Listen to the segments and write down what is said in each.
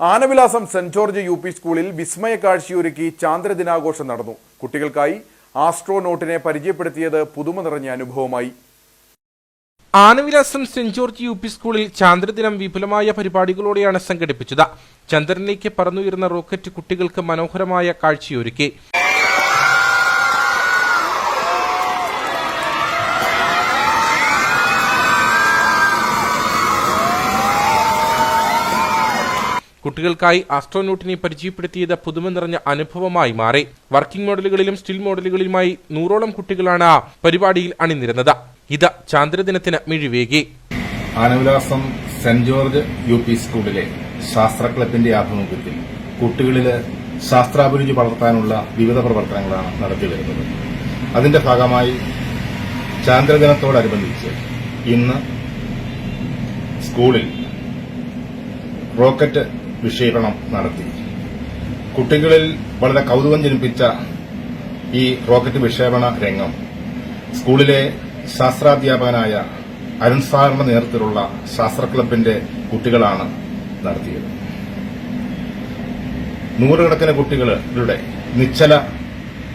Anavilasam saint George U P സ്കൂളിൽ വിസ്മയ കാഴ്ചയൊരുക്കി ചാന്ദ്രദിനാഘോഷം നടന്നു. കുട്ടികൾക്കായി ആസ്ട്രോനോട്ടിനെ പരിചയപ്പെടുത്തിയത് പുതുമ നിറഞ്ഞ അനുഭവമായി. Anavilasam saint George U P സ്കൂളിൽ ചാന്ദ്രദിനം വിപുലമായ പരിപാടികളോടെയാണ് സംഘടിപ്പിച്ചത്. ചന്ദ്രനിലേക്ക് പറന്നുയരുന്ന റോക്കറ്റ് കുട്ടികൾക്ക് മനോഹരമായ കാഴ്ചയൊരുക്കി. കുട്ടികൾക്കായി ആസ്ട്രോനോട്ടിനെ പരിചയപ്പെടുത്തിയത് പുതുമ നിറഞ്ഞ അനുഭവമായി മാറി. വർക്കിംഗ് മോഡലുകളിലും സ്റ്റിൽ മോഡലുകളിലുമായി നൂറോളം കുട്ടികളാണ് പരിപാടിയിൽ അണിനിരുന്നത്. ഇത് ചാന്ദ്രദിനത്തിന് മിഴിവേകി. Anavilasam saint George U P സ്കൂളിലെ ശാസ്ത്ര ക്ലബിന്റെ ആഭിമുഖ്യത്തിൽ കുട്ടികളിൽ ശാസ്ത്രാഭിരുചി വളർത്താനുള്ള വിവിധ പ്രവർത്തനങ്ങളാണ് നടത്തിവരുന്നത് അതിന്റെ ഭാഗമായി ചാന്ദ്രദിനത്തോടനുബന്ധിച്ച് ഇന്ന് സ്കൂളിൽ റോക്കറ്റ് വിക്ഷേപണം നടത്തി. കുട്ടികളിൽ വളരെ കൗതുകം ജനിപ്പിച്ച ഈ റോക്കറ്റ് വിക്ഷേപണ രംഗം സ്കൂളിലെ ശാസ്ത്രാധ്യാപകനായ അരുൺ സാറിന്റെ നേതൃത്വത്തിലുള്ള ശാസ്ത്ര ക്ലബിന്റെ കുട്ടികളാണ് നടത്തിയത്. നൂറുകണക്കിന് കുട്ടികളുടെ നിശ്ചല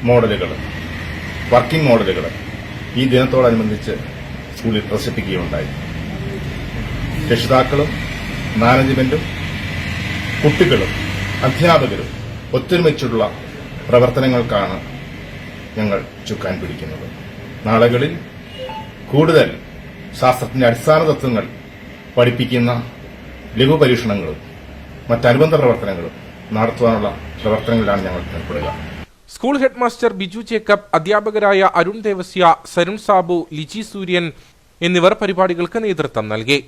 മോഡലുകൾ വർക്കിംഗ് മോഡലുകൾ ഈ ദിനത്തോടനുബന്ധിച്ച് സ്കൂളിൽ പ്രദർശിപ്പിക്കുകയുണ്ടായി. രക്ഷിതാക്കളും മാനേജ്മെന്റും കുട്ടികളും അധ്യാപകരും ഒത്തൊരുമിച്ചുള്ള പ്രവർത്തനങ്ങൾക്കാണ് ഞങ്ങൾ ചുക്കാൻ പിടിക്കുന്നത്. നാളുകളിൽ കൂടുതൽ ശാസ്ത്രത്തിന്റെ അടിസ്ഥാന തത്വങ്ങൾ പഠിപ്പിക്കുന്ന ലഘു പരീക്ഷണങ്ങളും മറ്റനുബന്ധ പ്രവർത്തനങ്ങളും നടത്തുവാനുള്ള പ്രവർത്തനങ്ങളിലാണ് ഞങ്ങൾ ഏർപ്പെടുക. School head master Biju Jacob അധ്യാപകരായ അരുൺ ദേവസ്യ സരുൺ സാബു ലിജി സൂര്യൻ എന്നിവർ പരിപാടികൾക്ക് നേതൃത്വം നൽകി.